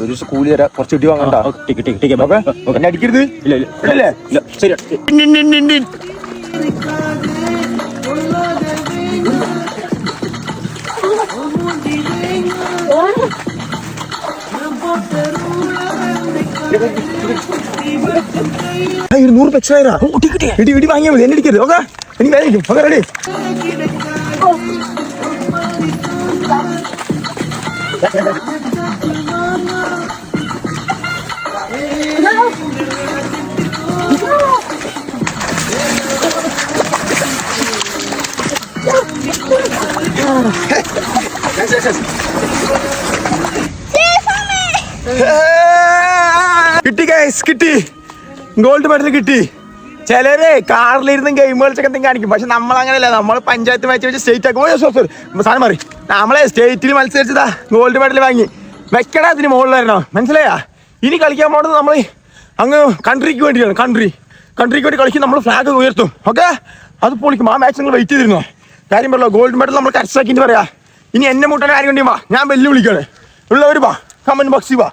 ഒരു ദിവസം കൂലി തരാം. കുറച്ച് ഇടി വാങ്ങണ്ട. ഓക്കെ എന്നെ അടിക്കരുത്. ഇല്ല ഇല്ല. ശരി. ആ, ഒരു നൂറ് എക്സ്ട്രാ ഇടി ഇടി വാങ്ങിയാൽ മതി. എന്നെ അടിക്കരുത്. ഓക്കെ? എനിക്ക് വേദനിക്കും ഓക്കെ റെഡി. കിട്ടി ഗൈസ് കിട്ടി. ഗോൾഡ് മെഡൽ കിട്ടി. ചിലരെ കാറിലിരുന്ന് ഗെയിം കളിച്ചൊക്കെ എന്തെങ്കിലും കാണിക്കും. പക്ഷെ നമ്മൾ അങ്ങനെയല്ല നമ്മൾ പഞ്ചായത്ത് മാച്ച് വെച്ച് സ്റ്റേറ്റ് ആക്കും. സാധനം മാറി. നമ്മളെ സ്റ്റേറ്റിൽ മത്സരിച്ചതാ ഗോൾഡ് മെഡൽ വാങ്ങി. വെക്കടാ അതിന് മുകളിലായിരുന്നോ മനസ്സിലായാ? ഇനി കളിക്കാൻ പോണത് നമ്മൾ അങ്ങ് കൺട്രിക്ക് വേണ്ടിയാണ് കൺട്രി കൺട്രിക്ക് വേണ്ടി കളിക്കും നമ്മൾ ഫ്ലാഗ് ഉയർത്തും. ഓക്കെ അത് പൊളിക്കും. ആ മാച്ച് നിങ്ങൾ വെയിറ്റ് ചെയ്തിരുന്നോ? കാര്യം പറയല്ലോ ഗോൾഡ് മെഡൽ നമ്മൾ കരസ്ഥാക്കിയിട്ട് പറയാം. ഇനി എന്നെ മുട്ടേണ്ട കാര്യം വേണ്ടി വാ. ഞാൻ വെല്ലുവിളിക്കാണ്. ഉള്ളവർ വാ. കമൻ ബോക്സിൽ വാ.